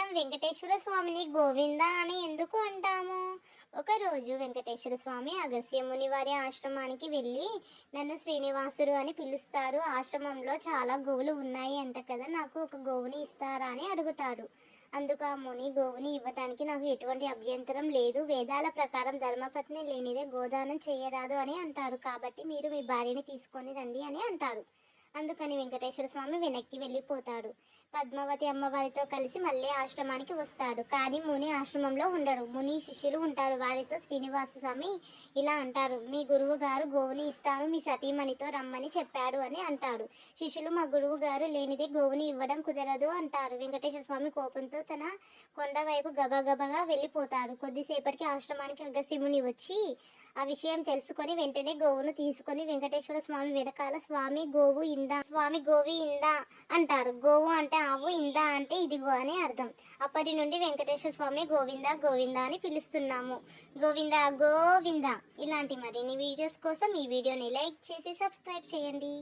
మనం వెంకటేశ్వర స్వామిని గోవింద అని ఎందుకు అంటాము? ఒకరోజు వెంకటేశ్వర స్వామి అగస్యముని వారి ఆశ్రమానికి వెళ్ళి నన్ను శ్రీనివాసుడు అని పిలుస్తారు. ఆశ్రమంలో చాలా గోవులు ఉన్నాయి అంట కదా నాకు ఒక గోవుని ఇస్తారా అని అడుగుతాడు. అందుకు ఆ ముని గోవుని ఇవ్వటానికి నాకు ఎటువంటి అభ్యంతరం లేదు. వేదాల ప్రకారం ధర్మపత్ని లేనిదే గోదానం చేయరాదు అని అంటారు. కాబట్టి మీరు మీ భార్యని తీసుకొని రండి అని అంటారు. అందుకని వెంకటేశ్వర స్వామి వెనక్కి వెళ్ళిపోతాడు. పద్మావతి అమ్మవారితో కలిసి మళ్ళీ ఆశ్రమానికి వస్తాడు. కానీ ముని ఆశ్రమంలో ఉండడు. ముని శిష్యులు ఉంటారు. వారితో శ్రీనివాస స్వామి ఇలా అంటారు. మీ గురువు గారు గోవుని ఇస్తాను మీ సతీమణితో రమ్మని చెప్పాడు అని అంటాడు. శిష్యులు మా గురువు గారు లేనిదే గోవుని ఇవ్వడం కుదరదు అంటారు. వెంకటేశ్వర స్వామి కోపంతో తన కొండ వైపు గబగబగా వెళ్ళిపోతాడు. కొద్దిసేపటికి ఆశ్రమానికి అగస్యముని వచ్చి ఆ విషయం తెలుసుకొని వెంటనే గోవును తీసుకొని వెంకటేశ్వర స్వామి వెనకాల స్వామి గోవు ఇందా స్వామి గోవి ఇందా అంటారు. గోవు అంటే ఆవు ఇందా అంటే ఇదిగో అని అర్థం. అప్పటి నుండి వెంకటేశ్వర స్వామి గోవింద గోవింద అని పిలుస్తున్నాము. గోవింద గోవింద. ఇలాంటి మరిన్ని వీడియోస్ కోసం ఈ వీడియోని లైక్ చేసి సబ్స్క్రైబ్ చేయండి.